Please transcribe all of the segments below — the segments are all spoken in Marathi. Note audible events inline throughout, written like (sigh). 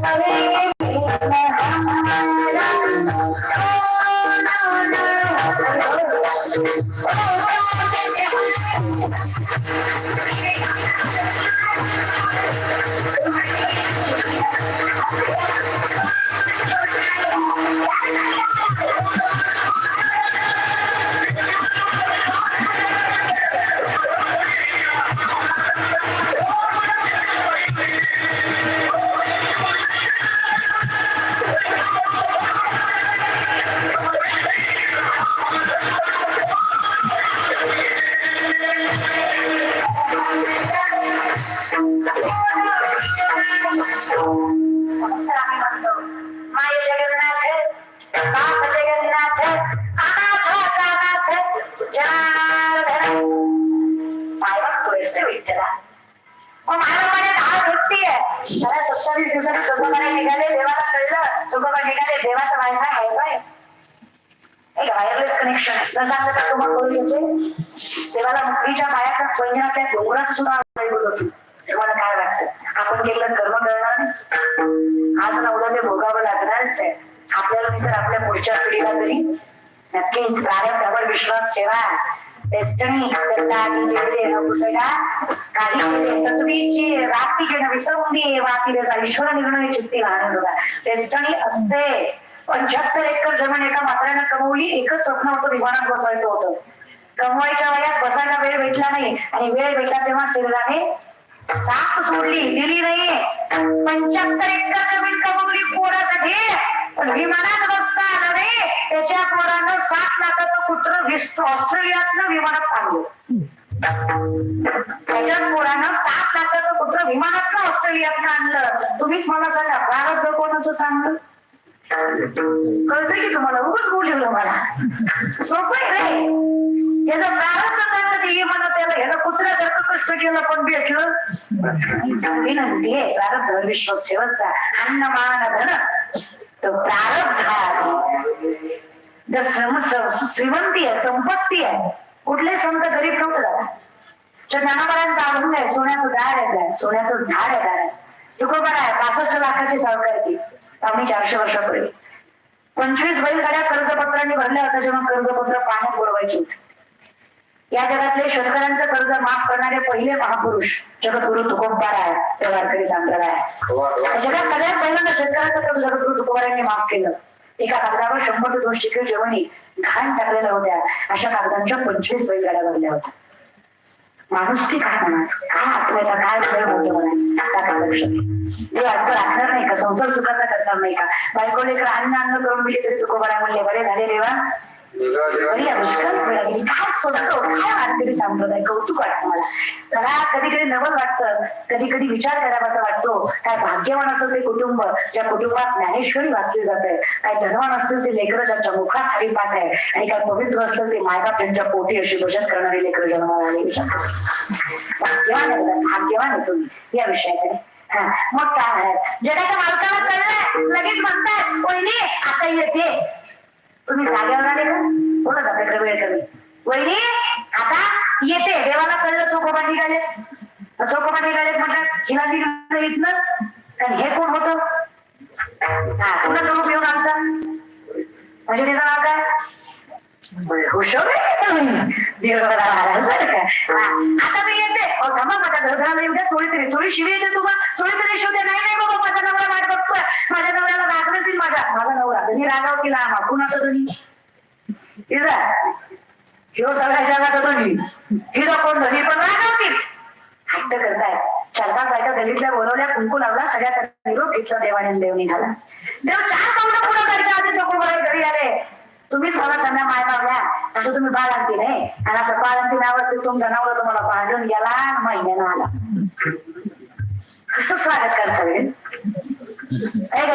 म्हणून अनाथ जनार्दन विठ्ठला मग दहा आहे. सत्तावीस दिवसांनी निघाले देवाला कळलं चोकोबा निघाले देवाचा वायफाय आहे एक वायरलेस कनेक्शन न करून घेते देवाला मुलीच्या पायात पंजनातल्या डोंगरात सुद्धा आवाज होती तुम्हाला काय वाटतं? आपण केलं कर्म करणार आज ना उद्या ते भोगावं लागणारच आहे. आपल्याला तर आपल्या पुढच्या पिढीला तरी नक्कीच प्रारंभावर विश्वास ठेवा. डेस्टनी करता आधी जेवढे न दे काही ईश्वर निर्णय चित्ती वाहन होता डेस्टनी असते. पंच्याहत्तर एकर जमीन एका मात्राने कमवली एकच स्वप्न होतं विमानात बसायचं होतं. कमवायच्या वयात बसायला वेळ भेटला नाही. आणि वेळ भेटला तेव्हा शरीराने साथ सोडली दिली नाही पंच्याहत्तर एकर जमीन कमवली कोणासाठी पण विमानात बस. त्याच्या पोरानं सात लाखाचं कुत्र ऑस्ट्रेलियातनं विमानात आणलं. त्याच्याच पोरानं सात लाखाचं कुत्र विमानातनं ऑस्ट्रेलियातनं आणलं. तुम्हीच मला सांगा प्रारब्ध कोणाचं चांगलं? कळत की तुम्हाला? उगच बोलवलं मला. सोपं रे. त्याचं प्रारंभ चांगलं ते म्हणत त्याला ह्याला कुत्र्यासारखं कष्ट केलं पण भेटलं. विनंती आहे प्रारंभ विश्वास ठेवत अन्न मान धन. तो प्रारब्ध आहे जर श्रम श्रीमंती आहे संपत्ती आहे कुठले संत गरीब नव्हतं दादा जनावरांचा अभंग आहे सोन्याचं दार आहे सोन्याचं झाड आहे काय तुकोबार आहे पासष्ट लाखाची सावकारती आम्ही चारशे वर्षापूर्वी. पंचवीस बैलगाड्या कर्जपत्रांनी भरल्या होत्या जेव्हा कर्जपत्र पाण्यात बुडवायची होती. या जगातले शेतकऱ्यांचं कर्ज माफ करणारे पहिले महापुरुष जगद्गुरु तुकोबार आहे ते वारकरी संप्रदाय जगात सगळ्यात पहिल्यांदा शेतकऱ्याचं कर्ज जगद्गुरु तुकोबारांनी माफ केलं. एका कागदावर शंभर ते दोनशे किलो जेवणी घाण टाकलेल्या होत्या. अशा कागदांच्या पंचवीस बैलगाड्या भरल्या होत्या. माणूस की काय म्हणायचं? काय आठवायचा काय वेळ मोठं म्हणायचं? त्या काळ लक्षात? ते अर्थ राखणार नाही का? संसार सुखाचा करणार नाही का? बायको लेकर अन्न अन्न करून दिली तरी तुकोबारा म्हणले बरे झाले देवा बरी आविष्कार मिळाली काय काय संप्रदाय कौतुक वाटतं मला मला कधी कधी नवल वाटतं कधी कधी विचार करावासा वाटतो काय भाग्यवान असेल ते कुटुंब ज्या कुटुंबात ज्ञानेश्वरी वाचली जाते काय धनवान असतील ते लेकरं ज्यांच्या मुखात हरिपाठ आहे आणि काय पवित्र असतील ते मायबाप त्यांच्या पोटी अशी बचत करणारी लेकरं जन्माला आले विचार भाग्यवान आहे भाग्यवान आहे तुम्ही या विषयाकडे हा मग काय जगाच्या मालकाला कळलं लगेच म्हणतात कोणी आता येते तुम्ही जागेवर आले का बोलत जाते वेळ कमी? वहिनी आता येते. देवाला कळलं चोकोबा निघाले. चोकोबा निघाले म्हटलं हिला निघालं इथनं कारण हे कोण होतं? हा कुणा जवळ येऊन आमचा. म्हणजे त्याचं नाव काय? हुशार आता मी येते. अहो, थांबा माझ्या घरघराला थोडी तरी थोडी शिवी येते तुम्हाला थोडी तरी शिव नाही नाही बाबा माझा नवरा वाट बघतोय. माझ्या नवऱ्याला रागवतील माझा माझा नवरा तुम्ही रागाव केला लावा कुणाचं तुम्ही इजा ह्यो हो सगळ्या जगाचा तुम्ही हिरो कोण धनी पण रागावतील हट्ट करताय. चार पाच बायका गलीतल्या बोलवल्या कुंकू लावला सगळ्याचा निरोप घेतला देवाने देव निघाला देव चार पावलं पुढे घरच्या आधी चकोबाई घरी आले. तुम्हीच मला सांगा माय पावल्या असं तुम्ही बाळ आणती नाही आणि असं बाळ आणती नाव तुमचं तुमचा तुम्हाला पांढरून गेला महिन्यानं आला. कसं स्वागत करता वेळ काय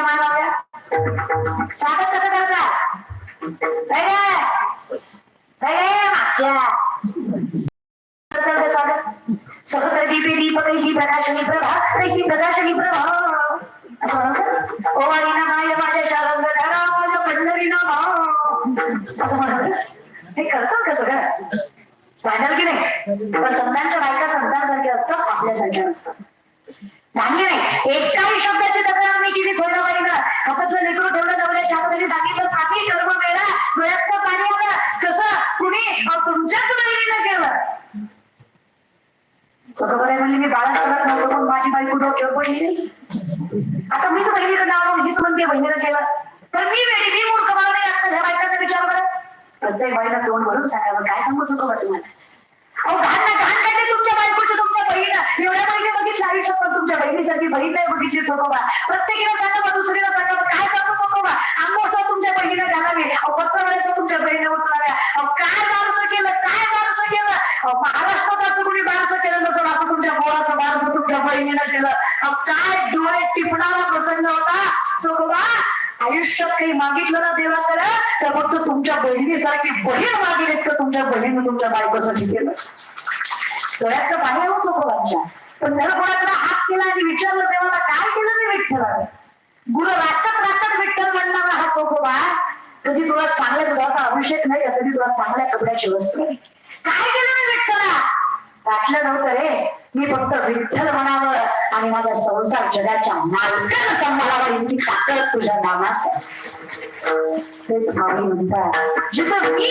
माय लावल्या. स्वागत कसं करता? काय मागच्या. सगळं दीपे दीप कैसी प्रकाशनी प्रभा कैसी प्रकाशनी प्रभा ओ आणि नमाय माझ्या शारंग धरा माझ्या पंढरी नामा असं म्हणतात हे करतात कसं काय भांडाल की नाही पण संतांच्या बायका संतांसारख्या असतात आपल्यासारख्या असतात भांडली नाही एकाही शब्दाची तक्रार मी केली थोडं बाईनं आपलं लेकरू थोडं नवऱ्याच्या हातात सांगितलं साखी कर्म मिळा डोळ्यात पाणी आलं कसं कुणी तुमच्याच बहिणीनं केलं सगळं बरं म्हणले मी बाळा करत नव्हतं पण माझी बायको डोक्यावर पडली. आता मीच बहिणीकडे आलो हीच म्हणते बहिणीनं केलं. तर मी वेळी मी मूर्ख मला नाही आता ह्या बायकांना विचार करत. प्रत्येक बाईला तोंड भरून सांगावं. काय सांगू चुकं तुम्हाला? अहो घाण ना घाण काय तुमच्या बायकोचं तुमच्या बहीण एवढ्या बहिणी बघितल्या आयुष्यात पण तुमच्या बहिणीसारखी बहीण नाही बघितली चोकोबा प्रत्येकीला सांगा मग दुसरीला सांगा काय सांगू चोकोबा आंबोचा तुमच्या बहिणीने घालावी. अहो तुमच्या बहिणी उचलाव्या. काय बारसं केलं? काय बारसं केलं? महाराष्ट्रात असं कुणी बारसं केलं नसेल असं तुमच्या पोराचं बारसं तुमच्या बहिणीनं केलं. काय डोळे टिपणारा प्रसंग होता? चोकोबा आयुष्यात काही मागितलं ना देवाकडे? तर फक्त तुमच्या बहिणीसारखी बहीण मागेल तुमच्या बहिणीने तुमच्या बायकोसाठी केलं. डोळ्यात पाणी येऊ नको बाच्या पण त्याला कोणाकडे हात केला आणि विचारलं देवाला काय केलं ते विठ्ठला गुरु राखत राखत विठ्ठल म्हणणारा हा चोखोबा कधी तुला चांगल्या दुधाचा अभिषेक नाही कधी तुला चांगल्या कपड्याची वस्त्र नाही. काय केलं मी विठ्ठला? वाटलं नव्हतं रे. मी फक्त विठ्ठल म्हणावं आणि माझा संसार जगाच्या मालकानं सांभाळावा इतकी ताकद तुझ्या नामात. तेच स्वामी म्हणतात जिथं मी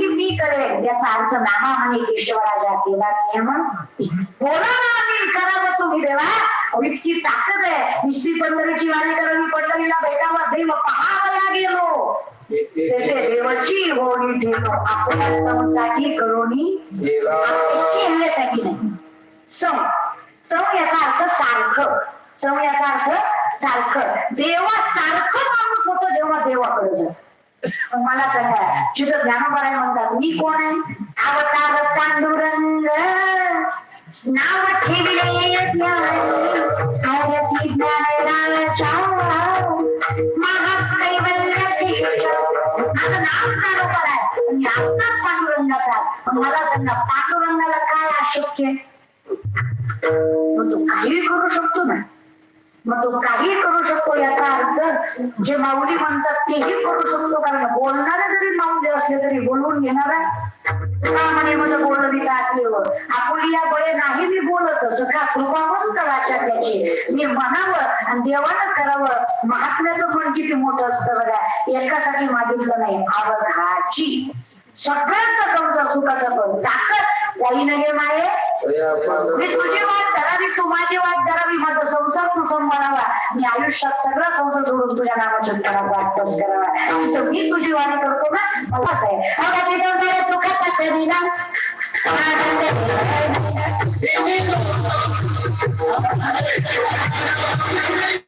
की मी करेन याचा अर्थ नामा म्हणे केशवराजा केला नियम. बोला ना आणि करावं तुम्ही देवा. इतकी ताकद आहे. निश्चित पंढरीची वारी करा मी पंढरीला भेटावा. देव पहावया गेलो. देवाची होणी ठेवलो आपल्या संसाठी करोनी. आपल्याशी आणण्यासाठी नाही. सम. सम याचा अर्थ सारखं. सम याचा अर्थ सारखं. देवा सारखं माणूस होतो जेव्हा देवाकडे जातो. मला सांगा जिथं ज्ञानोबराय म्हणतात मी कोण आहे? अवतार पांडुरंग. नाव ठेवले ज्ञानी आरती ज्ञानराजा. नाव आहे. आत्ताच पांडुरंगाचा मला सांगा पांडुरंगाला काय अशक्य आहे? मग तो काही करू शकतो याचा अर्थ जे माऊली म्हणतात तेही करू शकतो कारण बोलणारे जरी माऊली असले तरी बोलवून घेणार का म्हणे माझं बोलणं आपुलिया बळे नाही मी बोलत सगळा कृपावंत वाचा त्याची मी म्हणावं आणि देवानं करावं. महात्म्याचं मन किती मोठं असतं बघा. एकासाठी मागितलं नाही अवघाची सगळ्यांचा संसार सुखाचा पण. ताकद जाईन गे माये. मी तुझी वाट धरावी तू माझी वाट धरावी माझा संसार तू सांभाळावा. मी आयुष्यात सगळा संसार सोडून तुझ्या नामाच्या करावा वाटपच करावा. तिथं मी तुझी वाणी करतो ना मलाच आहे. अवघाची संसार सुखाचा करी ना? सुखदुःख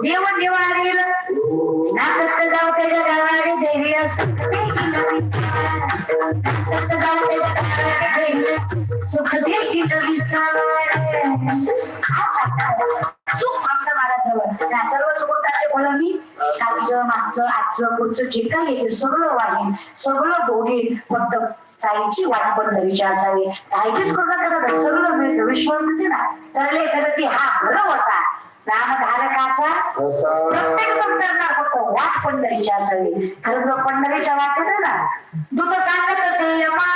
देव निवारेल. नाचत जाऊ त्याच्या गावाने देवी नाचत जाऊ त्याच्या गावाने देवी सुख देईल सुख सर्व सुखाचे मुलं मी कालचं मागचं आजचं पुढचं जे काही येते सगळं वाढेल सगळं भोगेल फक्त चाईची वाट पण धरीची असावी काहीचीच करून करत सगळं मिळतं विश्वास म्हणते ना तरले ती हा भरव असा रामधारकाचा प्रत्येक जण करणार फक्त वाट पंढरीची असावी खरं जर पंढरीच्या वाटेत ना दूत सांगत असे यमा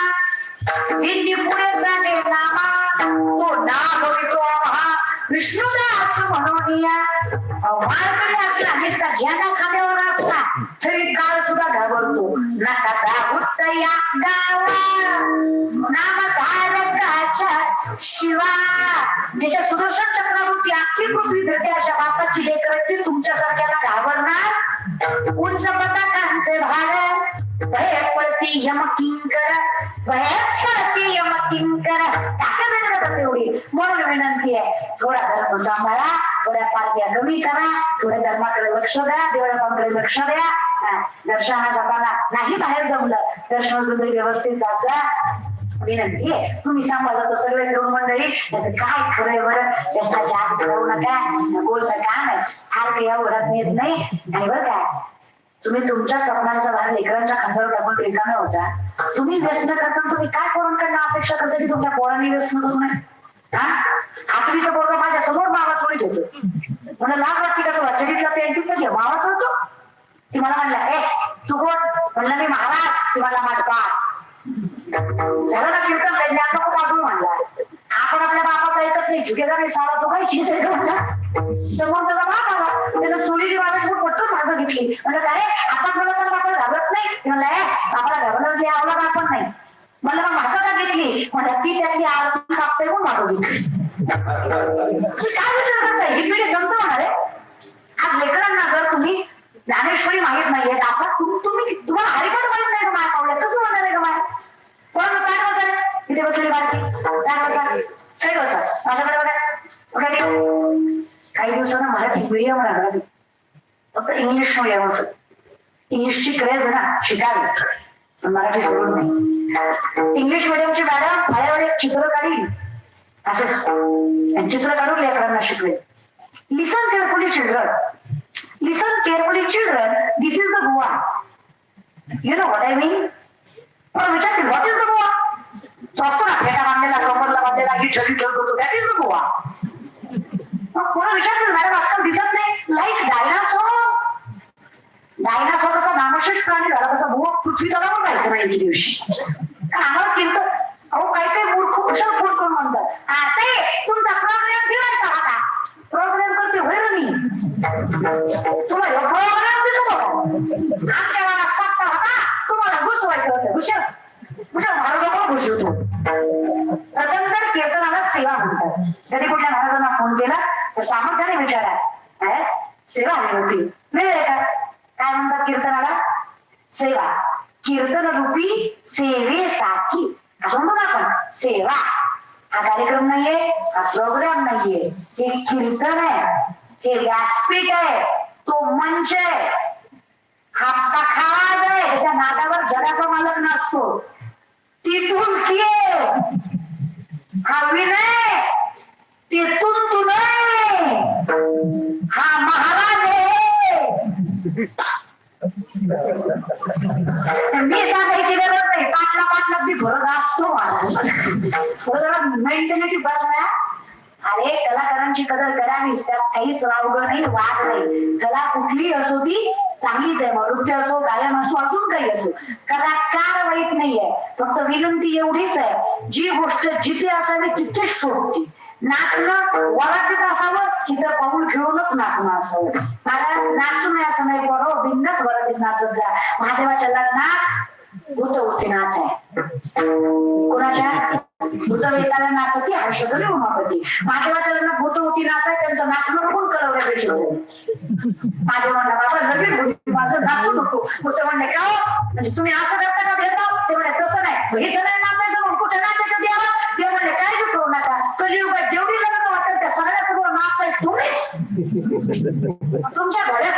दिंडी पुढे जाणे नामा तो ना भवितो आम्हा. विष्णूचा अर्थ म्हणून या वारकरी असला नुसता ज्यांना खांद्यावर असला तरी काळ सुद्धा घाबरतो. नका जाऊस या गावा नामधारकाच्या शिवा. ज्याच्या सुदर्शन चक्रावरती आपली पृथ्वी भेटे अशा बापाची लेकरांची तुमच्यासारख्याला घाबरणार? उंच पताकांचे भाड भयपळती यम किंकर भयपळती यम किंकर ताकद आहे बघा तेवढी म्हणून विनंती आहे थोडा धर्म सांभाळा थोड्या पालख्या कमी करा थोड्या धर्माकडे लक्ष द्या देवळाकडे लक्ष द्या हा, दर्शना जाताना नाही बाहेर जमलं दर्शन व्यवस्थित जात जा विनंती आहे तुम्ही सांभाळा तर सगळे मिळून मंडळी नाहीतर काय खरंय बरं त्याचा जाग करू नका बोलता नका नाही फार काही अवघडात येत नाही आणि बरं काय तुम्ही तुमच्या स्वप्नांचा भार लेकरांच्या खांद्यावर टाकून रिकामे होता. तुम्ही व्यसन करता तुम्ही काय पोरांकडनं अपेक्षा करता की तुमच्या पोरांनी व्यसन करू नये? हा? पोरगा माझ्यासमोर मावा चोळीत होतो. मला लाज वाटते का तुला चरित्रा पेंटिंग कधी मावा चोळतो. ती मला म्हणला ए तू कोण? म्हणलं मी महाराज. तुम्हाला माटपा झालं ना कीर्तन लय ज्ञान नको म्हणला. आपण आपल्या बापाचा एकच नाही झुकेला नाही सारा तो काही चीज समोर त्याचा बाप आला त्यानं चोरीची बाबा खूप पटकन माझं घेतली. म्हणजे अरे आता थोडं तर बापाला घाबरत नाही. म्हणलं आपला बापाला घाबरणार की आवडत आपण नाही. मला मग माझं का घेतली. म्हणजे ती त्यातली आरती कापते पण माझं घेतली. काय विचार करताय? ही पिढी संत होणार आहे आज लेकरांना जर तुम्ही ज्ञानेश्वरी माहीत नाहीये आता तुम्ही तुम्हाला हरिपाठ माहीत नाही का माय पावलं कसं म्हणणार आहे का माय? कोण काय बसा किती इथे बसली बारकी काय बसा बसा माझ्याकडे बघा बघा काही दिवसांना मराठी मीडियम राहणार फक्त इंग्लिश मिडियम असं. इंग्लिशची क्रेज ना शिकावी. पण मराठी सोडून नाही. इंग्लिश मिडियमची मॅडम माझ्यावर एक चित्र काढी असंच आणि चित्र काढून लेकरांना शिकवेल listen carefully children listen carefully children this is the Goa you know what I mean पण विचारतील व्हॉट इज द गोवा असतो ना फेटा बांधलेला कमरला बांधलेला ही छडी ठेवत होतो दॅट इज द गोवा मग कोणा विचारते मॅडम आजकाल दिसत नाही. लाईक डायनासोर डायनासोर असा नामशेष प्राणी झाला तसा भूवा पृथ्वी तलावर राहायचं नाही एके दिवशी. कारण आम्हाला कीर्तन अहो काही काही मूर्ख कुशल फोन करून म्हणतात. हा ते तुमचा प्रोग्राम ठेवायचा आता? प्रोग्राम करते होय ना मी? हा विनय तिथून तू नाही हा महाराज आहे. मी सांगायची गरज नाही. पाचला पाचला मी भरत असतो जरा मेंटॅलिटी बदला अरे कलाकारांची कदर करावीच त्यात काहीच वावग नाही वाद नाही. कला कुठली असो ती चांगलीच आहे मग. नृत्य असो गायन असो अजून काही असो. कलाकार वाईट नाहीये. फक्त विनंती एवढीच आहे. जी गोष्ट जिथे असावी तिथेच शोधती. नाचणं वरातीच असावं तिथं पाऊल खेळूनच नाचणं असावं. कारण नाचू नये असं नाही बरोबर बिंदच वरतीच नाचत जा. महादेवाच्या लग्नात भूत होते नाच आहे. कोणाच्या? भूत वेताला नाचती हर्षदली उमापती महादेवाच्या लग्नात भूत होती त्यांचं नाचणं कोण कळवलं पेश महादेव म्हणला बाबा लगेच भूत नाचू नको भूत म्हणले का हो? म्हणजे तुम्ही असं करता का? भेदभाव? ते म्हणले तसं नाही. नाही नाचायचं मग कुठे नाचायचं द्यावं देव म्हणले काय जुटवू नका. कलियुगात जेवढी लग्न वाटेल त्या सगळ्यासमोर नाचायचं तुम्हीच. (laughs) तुमच्या घरासमोर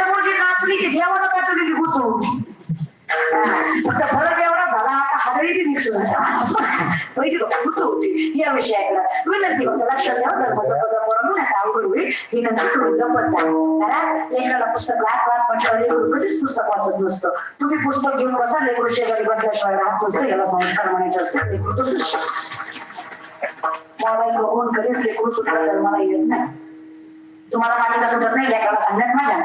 होईल तुम्ही जपत जा कारण लेकराला पुस्तक वाच वाच म्हटलं लेकरू कधीच पुस्तक वाचत नसतं. तुम्ही पुस्तक घेऊन बसा लेकरू शेजारी बसल्याशिवाय राहत नसतं. याला संस्कार म्हणायचे असते लेकरू तसंच मोबाईल बघून कधीच लेकरू सुटला धर्माला येत नाही. तुम्हाला मालिका सुटत नाही लेकराला सांगण्यात मजा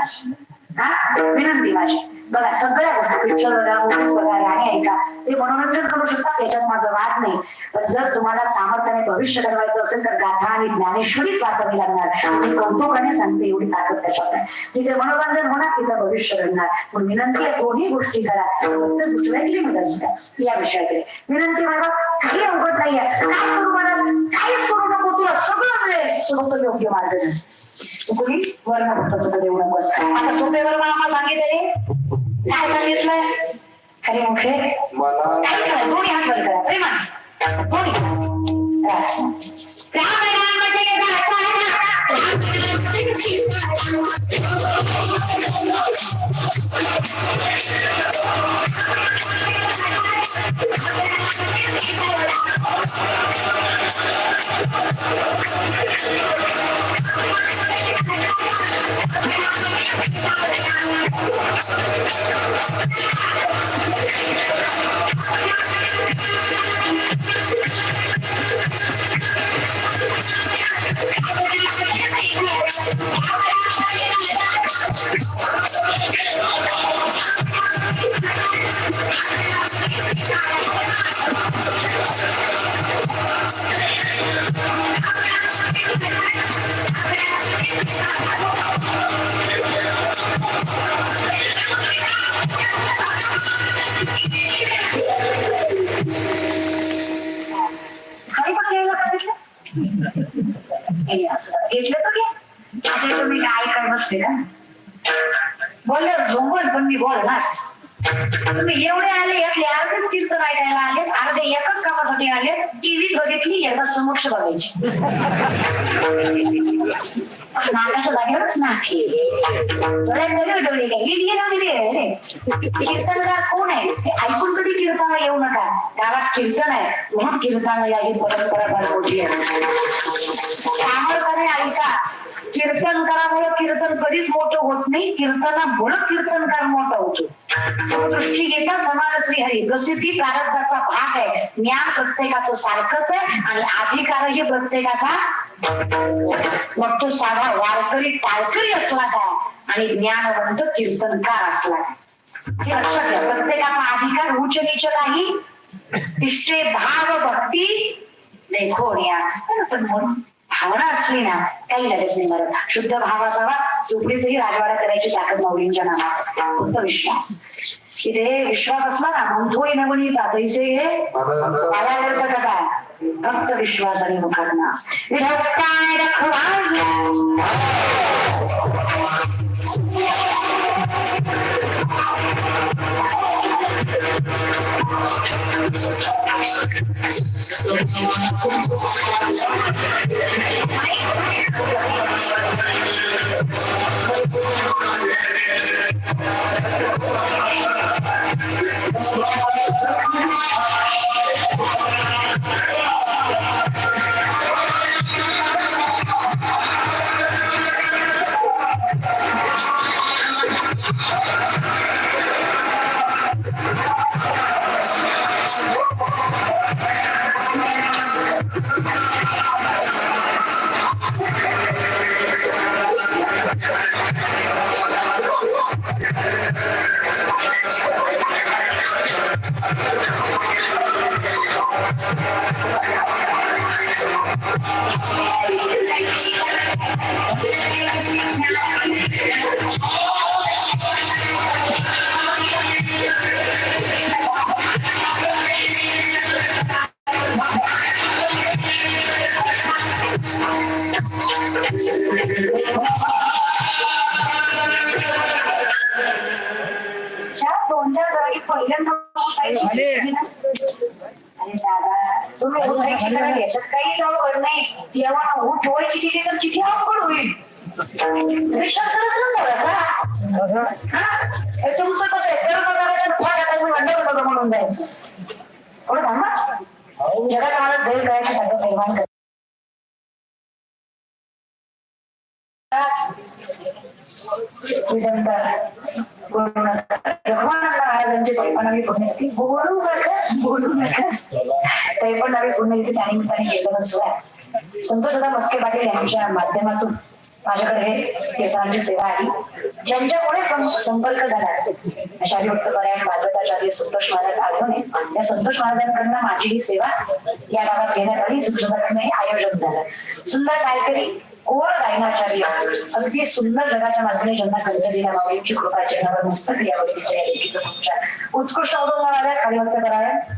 हा विनंती माझी बघा सगळ्या गोष्टी पिक्चर बघा movies बघा ऐका ते मनोरंजन करू शकतात याच्यात माझं वाद नाही पण जर तुम्हाला सामर्थ्याने भविष्य घडवायचं असेल तर गाथा आणि ज्ञानेश्वरीच वाचावी लागणार आणि कौतुकाने सांगते एवढी ताकद त्याच्यात आहे तिथे मनोरंजन होणार तिथं भविष्य घडणार पण विनंती आहे दोन्ही गोष्टी करा फक्त दुसऱ्या लिमिट असतात या विषयाकडे विनंती बाबा काही अवघड नाहीये. काय करू मला काहीच करू नको तुला सगळं मिळेल योग्य मार्ग. कुणी वर्ण भक्ताचं देऊ नकोस. आता सांगितलंय. काय सांगितलंय? खरी मुखे. हात करा. दोन्ही. I'm gonna खाली (laughs) पण घ्यायला सांगितलं हे असं. घेतलं तर घ्या असे तुम्ही काय काय बसले का तुम्ही एवढे आले यातले अर्धेच कीर्तन ऐकायला आले अर्धे एकच कामासाठी आले टीव्ही बघितली एका समक्ष बघायची. नाकाच्या जागेवरच नाक आहे. डोळ्यात डोळे काय? नीट घे ना कीर्तनकार कोण आहे? ते ऐकून कधी कीर्तनाला येऊ नका. गावात कीर्तन आहे. म्हणून कीर्तनाला या ही परंपरा भरपूर आहे. प्रामाणिकपणे ऐका कीर्तनकारामुळे कीर्तन कधीच मोठं होत नाही. कीर्तनामुळे कीर्तनकार मोठा होतो. दृष्टी घेता समान श्री हरी. प्रसिद्धी प्रारब्धाचा भाग आहे. ज्ञान प्रत्येकाचं सारखंच आहे आणि अधिकारही प्रत्येकाचा मग तो साधा वारकरी टाळकरी असला काय आणि ज्ञानवंत कीर्तनकार असला हे लक्षात घ्या प्रत्येकाचा अधिकार उच्च नीच नाही तिसरे भाव भक्ती देखो या. पण म्हणून भावना असली ना काही लगेच नाही मरत. शुद्ध भाव असावा झोपडीचंही राजवाडा करायची ताकद माऊलींच्या नावात. फक्त विश्वास. कि ते विश्वास असला ना म्हणतोय नवनी तातईचे हे आल्यावर तर काय फक्त विश्वास आणि मुखातना विठ्ठल रखवाला ज्या टाकायचं म्हणून जायचं. थोडं थांबा जगाचा मला गैर करायची ताकद निर्माण कर महाराजांची पुन्हा बोलू नका बोलू नका. ते पण आम्ही पुन्हा केलं नसलं संतोष दादा मस्के पाटील यांच्या माध्यमातून. माझ्याकडे कीर्तनाची सेवा आली ज्यांच्यामुळे संपर्क झाला आचार्य उत्तरायण भागवताचार्य संतोष महाराज आठवणे. त्या संतोष महाराजांकडनं माझी ही सेवा या गावात घेण्यात आली. सुखदाकडनं हे आयोजन झालं. सुंदर काहीतरी कोण गायनाचार्य अगदी सुंदर जगाच्या माध्यमे ज्यांना कंस दिला माऊलींची कृपा जगावर मस्तक यावं या उत्कृष्ट अवधूत महाराज खाली वक्त कराव्या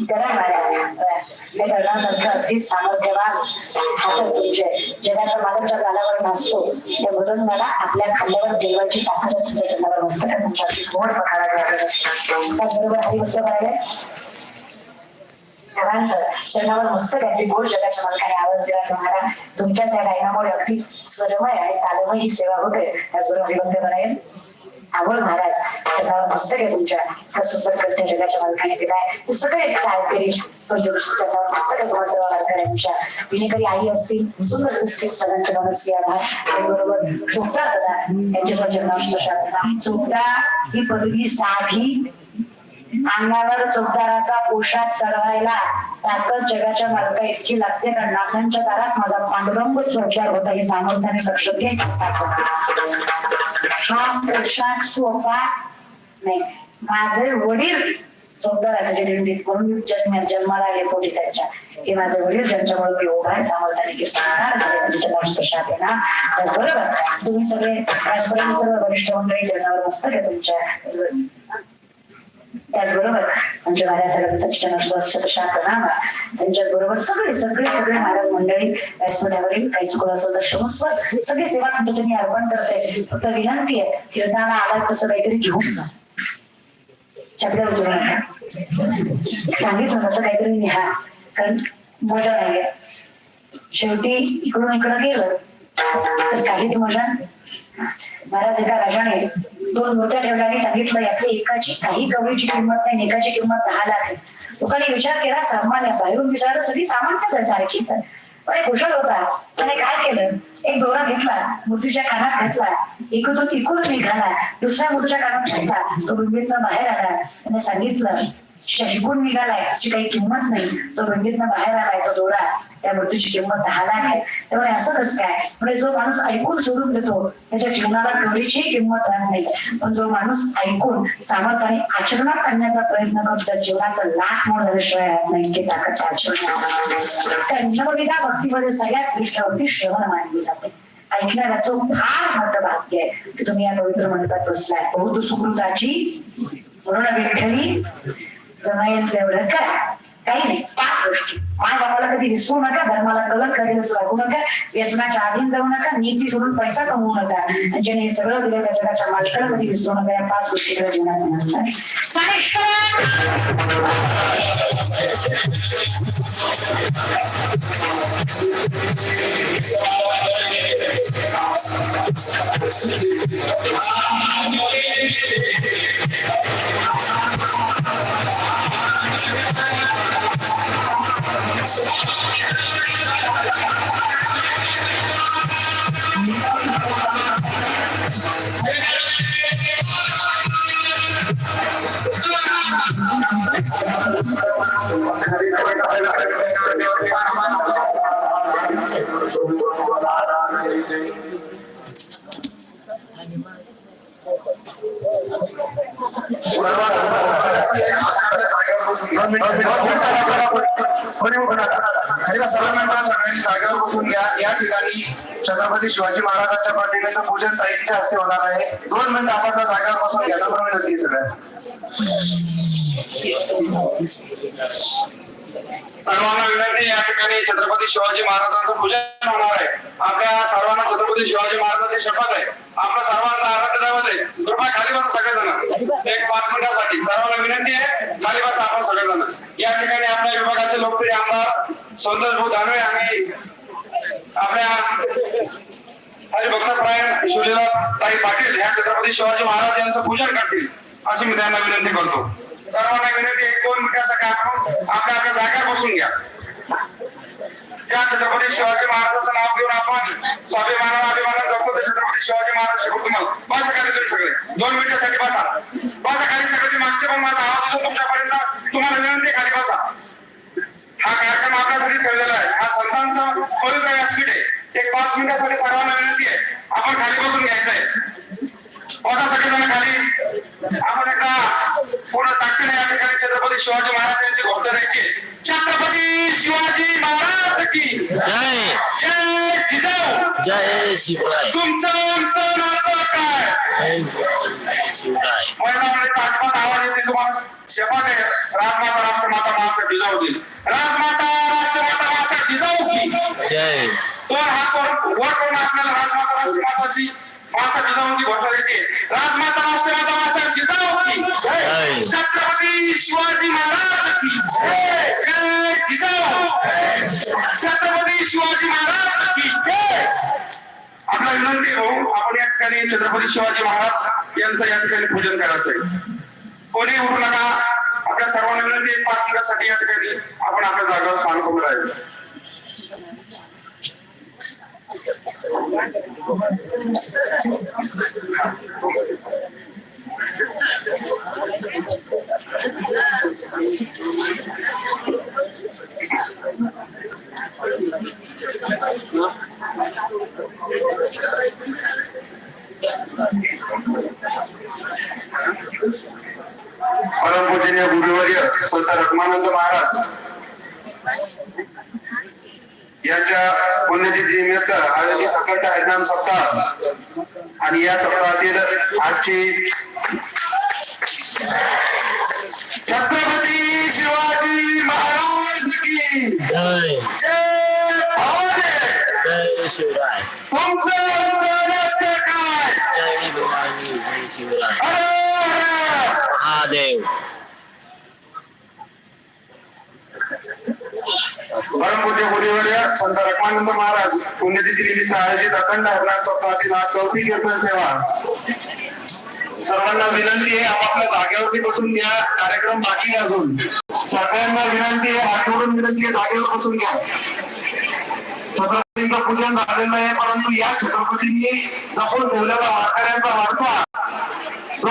करा महाराज सामर्थ्यवान हात तुमचे. जगाचा गालावर नाचतो त्या मला आपल्या खांद्यावर देवाची ताकद तुमच्या जगावर गोड पखाडा त्याचबरोबर करायला त्यानंतर चरणावर मस्त काहीतरी गोड जगाच्या मालकाने आवाज दिला तुम्हाला. तुमच्या त्या गायनामुळे अगदी स्वरमय आणि तालमय ही सेवा होते. त्याचबरोबर विभक्त करायला आवड महाराज. जगावर पुस्तक आहे तुमच्या. हा सुंदर कंठ जगाच्या मालकाने दिलाय. ते सगळे काय करी पण आहे तुम्हा सर्व मालकांच्या विनेकरी आई असतील सुंदर सृष्टी पदांचे मनस्वी आभार त्याचबरोबर चोपडा कदा यांच्यासोबत जन्माष्टमी चोपडा ही पदवी साधी अंगावर चौदाराचा पोशाख चढवायला ताकद जगाच्या मालका इतकी लागते कारण नाथांच्या दारात माझा पांडुरंग चोपदार होता हे सामर्थ्याने लक्ष घे हा पोशाख सोपा नाही. माझे वडील चौदार असायचे निर्मित म्हणून मी जन्म जन्माला आले पोटी त्यांच्या. हे माझे वडील ज्यांच्यामुळे मी उभा आहे सामर्थ्याने की झाले आहे ना त्याचबरोबर तुम्ही सगळे आजपर्यंत सर्व वरिष्ठ मंडळी जन्मावर मस्त आहे तुमच्या. त्याचबरोबर आमच्या महाराज सगळ्यांच्या प्रणाम त्यांच्याच बरोबर सगळे सगळे सगळे महाराज मंडळी व्यासपीठावरील काही चुकलं असेल तर क्षमस्व सगळे सेवा तुमच्या तुम्ही अर्पण करते. फक्त विनंती आहे कीर्तनाला आलात तसं काहीतरी घेऊन जा. चपल्या उचलू नका सांगितलं तसं काहीतरी लिहा. कारण मजा नाही शेवटी इकडून इकडं गेलं तर काहीच मजा नाही. महाराज एका राजाने दोन मूर्त्या ठेवल्या आणि सांगितलं यातली एकाची काही गवळीची किंमत नाही एकाची किंमत दहा लाख आहे. लोकांनी विचार केला सामान्य बाहेरून विचारलं सगळी सामान्यच आहे सारखीच पण एक हुशार होता. त्याने काय केलं? एक दोरा घेतला मूर्तीच्या कानात घातला इकडून इकडून निघाला दुसऱ्या मूर्तीच्या कानात घातला तो बिंबीतनं बाहेर आला. त्याने सांगितलं शहिकून निघालाय. त्याची काही किंमत नाही. जो गंगेतनं बाहेर आलाय तो डोळा त्या मृत्यूची किंमत दहा लाख आहे त्यामुळे असं कसं काय? म्हणजे जो माणूस ऐकून सोडून देतो त्याच्या जीवनाला कवडीची किंमत राहत नाही. पण जो माणूस ऐकून सामर्थ्याने आचरणात आणण्याचा प्रयत्न करतो त्या जीवनाचा लाख मोड झाल्याशिवाय राहत नाही. इतकी ताकद त्या त्या भक्तीमध्ये सगळ्यात श्रेष्ठ भक्ती श्रवण मानली जाते. ऐकणाऱ्याचं फार मोठं भाग्य आहे की तुम्ही या पवित्र मंडपात बसलाय. बहुत सुकृताची म्हणून विठ्ठली जमायन तेवढं करा. काही नाही पाच गोष्टी. माझ्या कधी विसरू नका धर्माला कलर करेल वागू नका. व्यसनाच्या आधीन जाऊ नका नीती सोडून पैसा कमवू नका. ज्याने हे सगळं दिलं त्या जगाच्या मालकाला कधी विसरू नका या पाच गोष्टीकडे जीवनात म्हणतात सगळ्यांनी जागेवर बसून घ्या या ठिकाणी छत्रपती शिवाजी महाराजांच्या प्रतिमेचं पूजन साहित्य हस्ते होणार आहे दोन मिनिट आपण त्या जागेवर बसून घ्या सगळ्या सर्वांना विनंती या ठिकाणी छत्रपती शिवाजी महाराजांचं पूजन होणार आहे. आपल्या सर्वांना छत्रपती शिवाजी महाराजांची शपथ आहे. आपल्या सर्वांचा आराध्य दैवत आहे कृपया खाली बसा सगळेजण. एक पाच मिनिटासाठी सर्वांना विनंती आहे खाली बसा आपण सगळेजण. या ठिकाणी आपल्या विभागाचे लोकप्रिय आमदार संतोष भाऊ दानवे आणि आपल्या हरिभक्तप्रायण शिवलीला ताई पाटील ह्या छत्रपती शिवाजी महाराज यांचं पूजन करतील अशी मी त्यांना विनंती करतो. सर्वांना विनंती आहे कोण मिनिटासाठी आपण आपल्या आपल्या जागेवर बसून घ्या. त्या छत्रपती शिवाजी महाराजांचं नाव घेऊन आपण स्वाभिमानाला अभिमानात जगतो. ते छत्रपती शिवाजी महाराज शिकवतो मला बसा खाली तुम्ही सगळे. दोन मिनिटासाठी बसा. बसा खाली सगळे. मागचे पण माझा आवाज येतो तुमच्यापर्यंत. तुम्हाला विनंती खाली बसा. हा कार्यक्रम आपल्यासाठी ठेवलेला आहे. हा संतांचा पवित्र व्यासपीठ आहे. एक पाच मिनिटासाठी सर्वांना विनंती आहे. आपण खाली बसून घ्यायचं आहे. बघा सगळेजण खाली. आपण एकदा पूर्ण ताकदीने या ठिकाणी छत्रपती शिवाजी महाराज यांची घोषणा द्यायची. छत्रपती शिवाजी महाराज की जय. जय जिजाऊ. जय शिवराय. तुमचं आमचं नातं काय? शिवराय. महिलांमध्ये आत्मात आवाज येते तुम्हाला शपथ आहे. राजमाता राष्ट्रमाता महासाहेब जिजाऊ देईल राजमाता राष्ट्रमाता महासाहेब जिजाऊ की. जय. हात वर वर करून आपल्याला राजमाता राष्ट्रमाताची महासाहेब जिजाऊंची घोषणा आहे. राजमाता राष्ट्रमाता महासाहेब जिजाऊ. छत्रपती शिवाजी महाराज की जय. जिजाऊ. छत्रपती शिवाजी महाराज की आपला विनंती भाऊ आपण या ठिकाणी छत्रपती शिवाजी महाराज यांचं या ठिकाणी पूजन करायचं आहे कोणी उठू नका. आपल्या सर्वांना विनंती पाच मिनिटासाठी या ठिकाणी आपण आपल्या जागेवर स्थान करून राहायचं. परमपूजनीय गुरुवर्य संत रत्मानंद महाराज यांच्या पुण्यतिथी निमित्त आयोजित अखंड हरिनाम सप्ताह आणि या सप्ताहातील आजची छत्रपती शिवाजी महाराज की जय. शिवराय. तुमचं काय? जय भवानी जय शिवराय! महादेव. परमपूज्य गुरुवर्य संत रत्मानंद महाराज. पुण्यतिथी निमित्त आयोजित अखंड हरनाथ सप्ताहातील आज चौथी कीर्तन सेवा. सर्वांना विनंती आहे आपापल्या जागेवरती बसून घ्या. कार्यक्रम बाकी अजून. सगळ्यांना विनंती आहे आठवडून विनंती आहे जागेवर बसून घ्या. छत्रपतींचं पूजन झालेलं आहे परंतु या छत्रपतींनी जपून ठेवलेला वारकऱ्यांचा वारसा. जो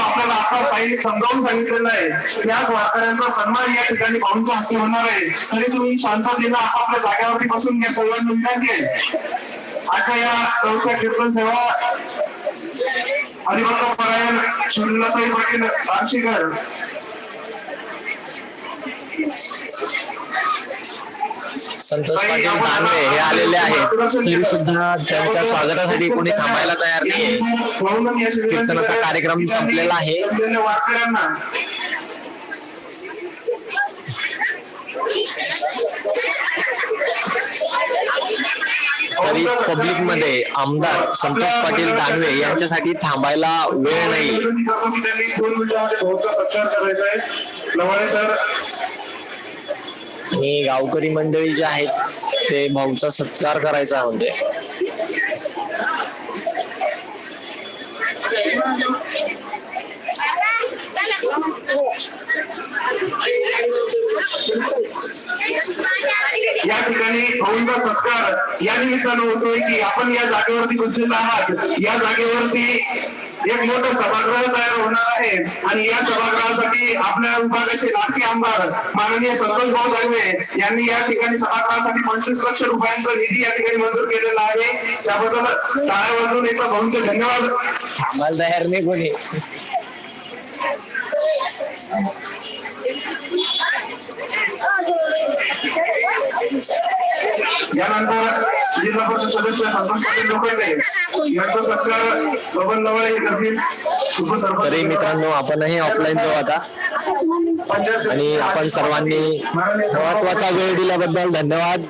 आपल्याला आता समजावून सांगितलेला आहे. याच वारकऱ्यांचा सन्मान या ठिकाणी भाऊंच्या हस्ते होणार आहे. तरी तुम्ही शांततेनं आपापल्या जागेवरती बसून घ्या सर्वांना विनंती आहे आजच्या या चौथ्या कीर्तन सेवा हरिभक्त परायण शुल्लताई पाटील रामशेखर. संतोष पाटील दानवे हे आलेले आहेत. तरी सुद्धा त्यांच्या स्वागतासाठी कोणी थांबायला तयार नाहीये. कीर्तनाचा कार्यक्रम संपलेला आहे. तरी पब्लिकमध्ये आमदार संतोष पाटील दानवे यांच्यासाठी थांबायला वेळ नाही. आणि गावकरी मंडळी जे आहेत ते भाऊचा सत्कार करायचा म्हणते. या ठिकाणी भाऊंचा सत्कार या निमित्तानं होतोय की आपण या जागेवरती बसलेला आहात. या जागेवरती एक मोठं सभागृह तयार होणार आहे. आणि या सभागृहासाठी आपल्या विभागाचे लाडके आमदार माननीय संतोष भाऊ दानवे यांनी या ठिकाणी सभागृहासाठी पंचवीस लक्ष रुपयांचा निधी या ठिकाणी मंजूर केलेला आहे. त्याबद्दल टाळ्या वाजवून एकदा भाऊंचे धन्यवाद. थांबायला तयार नाही कोणी. यानंतर जिल्हा परिषद सदस्य संतोष पाटील लोखंडे यांचा सत्कार बबन लवळे करतील तरी मित्रांनो आपणही ऑफलाईन जाऊ आता. आणि आपण सर्वांनी महत्त्वाचा वेळ दिल्याबद्दल धन्यवाद.